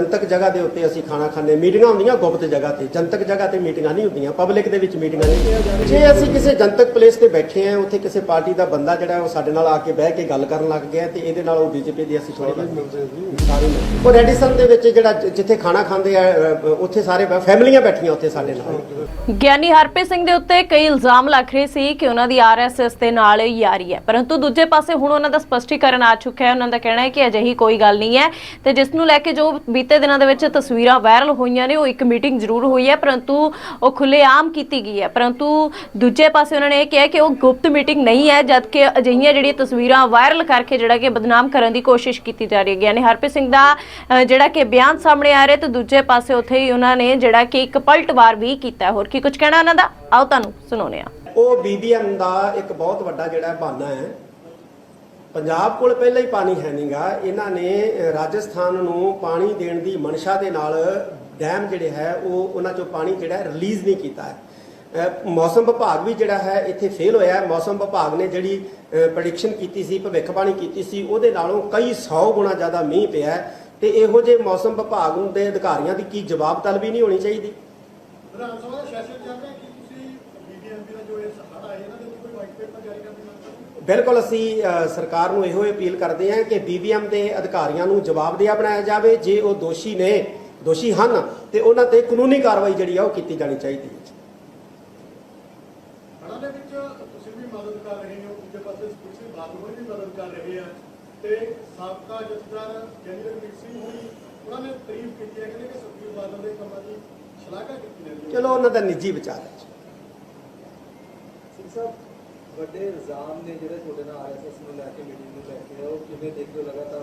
ਜਨਤਕ ਜਗ੍ਹਾ ਦੇ ਉੱਤੇ ਅਸੀਂ ਖਾਣਾ ਖਾਂਦੇ ਮੀਟਿੰਗਾਂ ਹੁੰਦੀਆਂ ਗੁਪਤ ਜਗ੍ਹਾ ਤੇ ਜਨਤਕ ਜਗ੍ਹਾ ਤੇ ਮੀਟਿੰਗਾਂ ਨਹੀਂ ਹੁੰਦੀਆਂ ਪਬਲਿਕ ਦੇ ਵਿੱਚ ਮੀਟਿੰਗਾਂ ਨਹੀਂ ਜੇ ਅਸੀਂ ਕਿਸੇ ਜਨਤਕ ਪਲੇਸ ਤੇ ਬੈਠੇ ਆ ਉੱਥੇ ਕਿਸੇ ਪਾਰਟੀ ਦਾ ਬੰਦਾ ਜਿਹੜਾ ਉਹ ਸਾਡੇ ਨਾਲ ਆ ਕੇ ਬਹਿ ਕੇ ਗੱਲ ਕਰਨ ਲੱਗ ਗਿਆ ਤੇ ਇਹਦੇ ਨਾਲ ਉਹ ਬੀਜੇਪੀ ਦੀ ਅਸੀਂ ਥੋੜੀ। ਉਹ ਰੈਡੀਸਨ ਦੇ ਵਿੱਚ ਜਿਹੜਾ ਜਿੱਥੇ ਖਾਣਾ ਖਾਂਦੇ ਆ ਉੱਥੇ ਸਾਰੇ ਫੈਮਲੀਆਂ ਬੈਠੀਆਂ ਉੱਥੇ ਸਾਡੇ ਨਾਲ। ਗਿਆਨੀ ਹਰਪ੍ਰੀਤ ਸਿੰਘ ਦੇ ਉੱਤੇ ਕਈ ਇਲਜ਼ਾਮ ਲੱਗ ਰਹੇ ਸੀ ਕਿ ਉਹਨਾਂ ਦੀ ਆਰਐਸਐਸ ਦੇ ਨਾਲ ਯਾਰੀ ਹੈ। ਪਰੰਤੂ ਦੂਜੇ ਪਾਸੇ ਹੁਣ ਉਹਨਾਂ ਦਾ ਸਪਸ਼ਟੀਕਰਨ ਆ ਚੁੱਕਿਆ ਹੈ। ਉਹਨਾਂ ਦਾ ਕਹਿਣਾ ਹੈ ਕਿ ਅਜਿਹੀ ਕੋਈ ਗੱਲ ਨਹੀਂ ਹੈ ਤੇ ਜਿਸ ਨੂੰ ਲੈ ਕੇ ਜੋ ਬੀਤੇ ਦਿਨਾਂ ਦੇ ਵਿੱਚ ਤਸਵੀਰਾਂ ਵਾਇਰਲ ਹੋਈਆਂ ਨੇ, ਉਹ ਇੱਕ ਮੀਟਿੰਗ ਜ਼ਰੂਰ ਹੋਈ ਹੈ, ਪਰੰਤੂ ਉਹ ਖੁੱਲੇਆਮ ਕੀਤੀ ਗਈ ਹੈ। ਪਰੰਤੂ ਦੂਜੇ ਪਾਸੇ ਉਹਨਾਂ ਨੇ ਇਹ ਕਿਹਾ ਕਿ ਉਹ ਗੁਪਤ ਮੀਟਿੰਗ ਨਹੀਂ ਹੈ, ਜਦਕਿ ਅਜਿਹੀਆਂ ਜਿਹੜੀਆਂ ਤਸਵੀਰਾਂ ਵਾਇਰਲ ਕਰਕੇ ਜਿਹੜਾ ਕਿ ਬਦਨਾਮ ਕਰਨ ਦੀ ਕੋਸ਼ਿਸ਼ ਕੀਤੀ ਜਾ ਰਹੀ ਹੈ। ਗਿਆਨੀ ਹਰਪ੍ਰੀਤ ਸਿੰਘ ਦਾ ਜਿਹੜਾ ਕਿ ਬਿਆਨ ਸਾਹਮਣੇ ਆ ਰਿਹਾ ਤੇ ਦੂਜੇ ਪਾਸੇ ਉੱਥੇ ਹੀ ਉਹਨਾਂ ਨੇ ਜਿਹੜਾ ਕਿ ਇੱਕ ਪਲਟਵਾਰ ਵੀ ਕੀਤਾ। ਹੋਰ ਕੀ ਕੁਝ ਕਹਿਣਾ ਉਹਨਾਂ ਦਾ? ਆਓ ਤੁਹਾਨੂੰ ਸੁਣਾਉਂਦੇ ਹਾਂ। ਉਹ ਬੀਬੀਐਮ ਦਾ ਇੱਕ ਬਹੁਤ ਵੱਡਾ ਜਿਹੜਾ ਬਹਾਨਾ ਹੈ ਪੰਜਾਬ ਕੋਲ ਪਹਿਲਾਂ ਹੀ ਪਾਣੀ ਹੈ ਨਹੀਂਗਾ ਇਹਨਾਂ ਨੇ ਰਾਜਸਥਾਨ ਨੂੰ ਪਾਣੀ ਦੇਣ ਦੀ ਮਨਸ਼ਾ ਦੇ ਨਾਲ ਡੈਮ ਜਿਹੜੇ ਹੈ, ਉਹ ਉਹਨਾਂ ਚੋਂ ਪਾਣੀ ਜਿਹੜਾ ਰਿਲੀਜ਼ ਨਹੀਂ ਕੀਤਾ ਹੈ। ਮੌਸਮ ਵਿਭਾਗ ਵੀ ਜਿਹੜਾ ਹੈ, ਇੱਥੇ ਫੇਲ ਹੋਇਆ ਮੌਸਮ ਵਿਭਾਗ ਨੇ ਜਿਹੜੀ ਪ੍ਰੈਡਿਕਸ਼ਨ ਕੀਤੀ ਸੀ, ਭਵਿੱਖਬਾਣੀ ਕੀਤੀ ਸੀ, ਉਹਦੇ ਨਾਲੋਂ ਕਈ 100 ਗੁਣਾ ਜ਼ਿਆਦਾ ਮੀਂਹ ਪਿਆ ਹੈ। ਤੇ ਇਹੋ ਜਿਹੇ ਮੌਸਮ ਵਿਭਾਗ ਦੇ ਅਧਿਕਾਰੀਆਂ ਦੀ ਕੀ ਜਵਾਬ ਤਲਬੀ ਨਹੀਂ ਹੋਣੀ ਚਾਹੀਦੀ? ਵਿਧਾਨ ਸਭਾ ਦਾ ਸੈਸ਼ਨ ਚੱਲ ਰਿਹਾ ਕਿ ਤੁਸੀਂ ਬੀਬੀਐਮਪੀ ਦਾ ਜੋ ਇਹ ਹੜ੍ਹ ਆਏ ਇਹਨਾਂ ਦੇ ਉੱਤੇ ਕੋਈ ਵਾਈਟ ਪੇਪਰ ਜਾਰੀ ਕਰਨ ਦੀ ਮੰਗ ਕਰਦੇ ਹੋ? ਬਿਲਕੁਲ ਅਸੀਂ ਸਰਕਾਰ ਨੂੰ ਇਹੋ ਅਪੀਲ ਕਰਦੇ ਹਾਂ ਕਿ ਬੀਬੀਐਮ ਦੇ ਅਧਿਕਾਰੀਆਂ ਨੂੰ ਜਵਾਬਦੇਹ ਬਣਾਇਆ ਜਾਵੇ ਜੇ ਉਹ ਦੋਸ਼ੀ ਨੇ ਦੋਸ਼ੀ ਹਨ ਤੇ ਉਹਨਾਂ ਤੇ ਕਾਨੂੰਨੀ ਕਾਰਵਾਈ ਜਿਹੜੀ ਆ ਉਹ ਕੀਤੀ ਜਾਣੀ ਚਾਹੀਦੀ ਹੈ। ਹੜ੍ਹਾਂ ਦੇ ਵਿੱਚ ਤੁਸੀਂ ਵੀ ਮਦਦ ਕਰ ਰਹੇ ਹੋ ਦੂਜੇ ਪਾਸੇ ਪੁਲਿਸ ਵਿਭਾਗ ਨੂੰ ਵੀ ਮਦਦ ਕਰ ਰਹੇ ਆ ਤੇ ਸਾਬਕਾ ਜਥੇਦਾਰ ਗਿਆਨੀ ਰਣਜੀਤ ਸਿੰਘ ਹੋਣੀ ਉਹਨਾਂ ਨੇ ਤਾਰੀਫ ਕੀਤੀ ਹੈ ਕਹਿੰਦੇ ਕਿ ਸੁਖਬੀਰ ਬਾਦਲ ਦੇ ਕੰਮਾਂ ਦੀ ਸ਼ਲਾਘਾ ਕੀਤੀ ਜਾਂਦੀ ਹੈ। ਚਲੋ ਉਹਨਾਂ ਦਾ ਨਿੱਜੀ ਵਿਚਾਰ ਹੈ। ਸਿੰਘ ਸਾਹਿਬ ਵੱਡੇ ਇਲਜ਼ਾਮ ਨੇ ਜਿਹੜੇ ਤੁਹਾਡੇ ਨਾਲ ਆਰਐਸਐਸ ਨੂੰ ਲੈ ਕੇ ਮੀਟਿੰਗ ਨੂੰ ਲੈ ਕੇ ਉਹ ਕਿਵੇਂ ਦੇਖਦੇ ਹੋ ਲਗਾਤਾਰ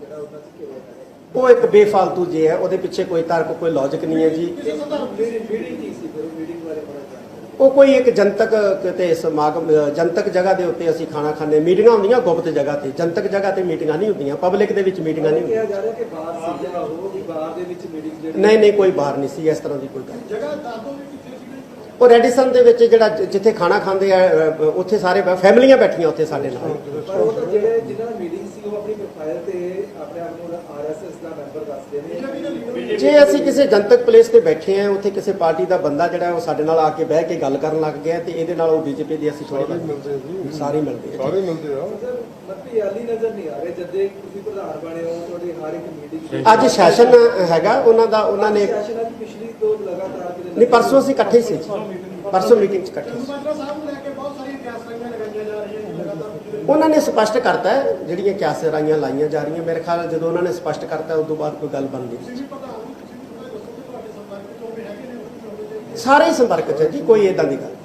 ਜਿਹੜਾ ਉਹਨਾਂ ਚ ਕਿਵੇਂ ਹੈ? ਉਹ ਇੱਕ ਬੇਫਾਲਤੂ ਜੇ ਹੈ ਉਹਦੇ ਪਿੱਛੇ ਕੋਈ ਤਰਕ ਕੋਈ ਲੌਜੀਕ ਨਹੀਂ ਹੈ ਜੀ। ਕਿਸੇ ਸੰਦਰਭ ਮੀਟਿੰਗ ਮੀਟਿੰਗ ਕੀ ਸੀ? ਫਿਰ ਮੀਟਿੰਗ ਬਾਰੇ ਬੜਾ ਜਾਣਕਾਰੀ ਉਹ ਕੋਈ ਇੱਕ ਜਨਤਕ ਕਿਤੇ ਸਮਾਗਮ ਜਨਤਕ ਜਗ੍ਹਾ ਦੇ ਉੱਤੇ ਅਸੀਂ ਖਾਣਾ ਖਾਂਦੇ ਮੀਟਿੰਗਾਂ ਹੁੰਦੀਆਂ ਗੁਪਤ ਜਗ੍ਹਾ ਤੇ ਜਨਤਕ ਜਗ੍ਹਾ ਤੇ ਮੀਟਿੰਗਾਂ ਨਹੀਂ ਹੁੰਦੀਆਂ ਪਬਲਿਕ ਦੇ ਵਿੱਚ ਮੀਟਿੰਗਾਂ ਨਹੀਂ ਕਿਹਾ ਹੁੰਦੀਆਂ। ਜਾ ਰਿਹਾ ਕਿ ਬਾਹਰ ਸੀ ਜਿਹੜਾ ਉਹ ਵੀ ਬਾਹਰ ਦੇ ਵਿੱਚ ਮੀਟਿੰਗ ਜਿਹੜੀ ਨਹੀਂ ਨਹੀਂ ਕੋਈ ਬਾਹਰ ਨਹੀਂ ਸੀ ਇਸ ਤਰ੍ਹਾਂ ਦੀ ਕੋਈ ਗੱਲ ਜਗ੍ਹਾ ਦੱਸ ਵੀ ਕਿੱਥੇ ਉਹ ਰੈਡੀਸਨ ਦੇ ਵਿੱਚ ਜਿਹੜਾ ਜਿੱਥੇ ਖਾਣਾ ਖਾਂਦੇ ਆ ਉੱਥੇ ਸਾਰੇ ਫੈਮਲੀਆਂ ਬੈਠੀਆਂ ਉੱਥੇ ਸਾਡੇ ਨਾਲ। ਪਰ ਉਹ ਤਾਂ ਜਿਹੜੇ ਜਿਨ੍ਹਾਂ ਨਾਲ ਮੀਟਿੰਗ ਸੀ ਉਹ ਆਪਣੀ ਪ੍ਰੋਫਾਈਲ ਤੇ ਆਪਣੇ ਆਪ ਨੂੰ ਆਰਐਸਐਸ ਦਾ ਮੈਂਬਰ ਦੱਸਦੇ ਨੇ। ਜੇ ਅਸੀਂ ਕਿਸੇ ਜਨਤਕ ਪਲੇਸ ਤੇ ਬੈਠੇ ਆ ਉੱਥੇ ਕਿਸੇ ਪਾਰਟੀ ਦਾ ਬੰਦਾ ਜਿਹੜਾ ਉਹ ਸਾਡੇ ਨਾਲ ਆ ਕੇ ਬਹਿ ਕੇ ਗੱਲ ਕਰਨ ਲੱਗ ਗਿਆ ਤੇ ਇਹਦੇ ਨਾਲ ਉਹ ਬੀਜੇਪੀ ਦੀ ਅਸੀਂ ਥੋੜੀ ਸਾਰੇ ਮਿਲਦੇ ਆ ਸਾਰੇ ਮਿਲਦੇ ਆ। ਸਰ ਮੱਤੀ ਆਲੀ ਨਜ਼ਰ ਨਹੀਂ ਆ ਰਹੇ ਜਦ ਦੇ ਤੁਸੀਂ ਪ੍ਰਧਾਨ ਬਣੇ ਹੋ ਤੁਹਾਡੀ ਹਰ ਇੱਕ ਮੀਟਿੰਗ ਅੱਜ ਸੈਸ਼ਨ ਹੈਗਾ ਉਹਨਾਂ ਦਾ ਉਹਨਾਂ ਨੇ ਸੈਸ਼ਨ ਅੱਜ ਪਿਛਲੀ ਨਹੀਂ, ਪਰਸੋਂ ਅਸੀਂ ਇਕੱਠੇ ਸੀ ਜੀ। ਪਰਸੋਂ ਮੀਟਿੰਗ 'ਚ ਇਕੱਠੇ ਸੀ। ਉਹਨਾਂ ਨੇ ਸਪਸ਼ਟ ਕਰਤਾ ਹੈ, ਜਿਹੜੀਆਂ ਕਿਆਸ ਰਾਈਆਂ ਲਾਈਆਂ ਜਾ ਰਹੀਆਂ, ਮੇਰੇ ਖਿਆਲ ਜਦੋਂ ਉਹਨਾਂ ਨੇ ਸਪਸ਼ਟ ਕਰਤਾ ਉਸ ਤੋਂ ਬਾਅਦ ਕੋਈ ਗੱਲ ਬਣਦੀ ਤੁਸੀਂ ਸਾਰੇ ਹੀ ਸੰਪਰਕ 'ਚ ਹੈ ਜੀ, ਕੋਈ ਇਦਾਂ ਦੀ ਗੱਲ ਨਹੀਂ।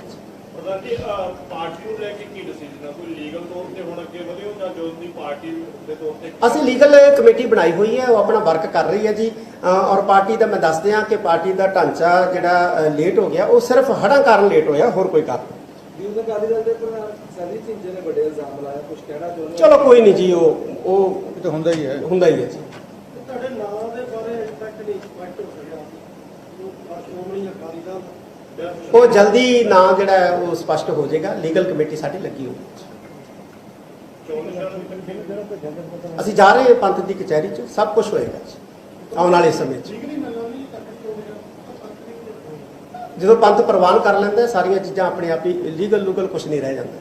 ਪ੍ਰਧਾਨ ਜੀ ਅਹ ਪਾਰਟੀ ਨੂੰ ਲੈ ਕੇ ਕੀ ਡਿਸੀਜਨ ਹੈ ਕੋਈ ਲੀਗਲ ਤੌਰ ਤੇ ਹੁਣ ਅੱਗੇ ਵਧਿਓ ਜਾਂ ਜੋ ਦੀ ਪਾਰਟੀ ਦੇ ਤੌਰ ਤੇ ਅਸੀਂ ਲੀਗਲ ਕਮੇਟੀ ਬਣਾਈ ਹੋਈ ਹੈ ਉਹ ਆਪਣਾ ਵਰਕ ਕਰ ਰਹੀ ਹੈ ਜੀ। ਔਰ ਪਾਰਟੀ ਦਾ ਮੈਂ ਦੱਸ ਦਿਆਂ ਕਿ ਪਾਰਟੀ ਦਾ ਢਾਂਚਾ ਜਿਹੜਾ ਲੇਟ ਹੋ ਗਿਆ ਉਹ ਸਿਰਫ ਹੜ੍ਹਾਂ ਕਾਰਨ ਲੇਟ ਹੋਇਆ ਹੋਰ ਕੋਈ ਕਾਰਨ? ਚਲੋ ਕੋਈ ਨਹੀਂ ਜੀ ਉਹ ਉਹ ਤਾਂ ਹੁੰਦਾ ਹੀ ਹੈ। ਹੁੰਦਾ ਹੀ ਹੈ ਜੀ। ਤੁਹਾਡੇ ਨਾਂ ਦੇ ਬਾਰੇ ਅਜੇ ਤੱਕ ਨਹੀਂ ਸਪਸ਼ਟ ਹੋ ਉਹ ਸ਼੍ਰੋਮਣੀ ਅਕਾਲੀ ਦਲ ਉਹ ਜਲਦੀ ਨਾਂ ਜਿਹੜਾ ਹੈ ਉਹ ਸਪਸ਼ਟ ਹੋ ਜਾਏਗਾ। ਲੀਗਲ ਕਮੇਟੀ ਸਾਡੀ ਲੱਗੀ ਹੋਈ ਹੈ। ਅਸੀਂ ਜਾ ਰਹੇ ਹਾਂ ਪੰਥ ਦੀ ਕਚਹਿਰੀ 'ਚ ਸਭ ਕੁਝ ਹੋਏਗਾ ਜੀ ਆਉਣ ਵਾਲੇ ਸਮੇਂ 'ਚ। ਜਦੋਂ ਪੰਥ ਪ੍ਰਵਾਨ ਕਰ ਲੈਂਦਾ ਹੈ, ਸਾਰੀਆਂ ਚੀਜ਼ਾਂ ਆਪਣੇ ਆਪ ਹੀ ਲੀਗਲ ਲੂਗਲ ਕੁਝ ਨਹੀਂ ਰਹਿ ਜਾਂਦਾ।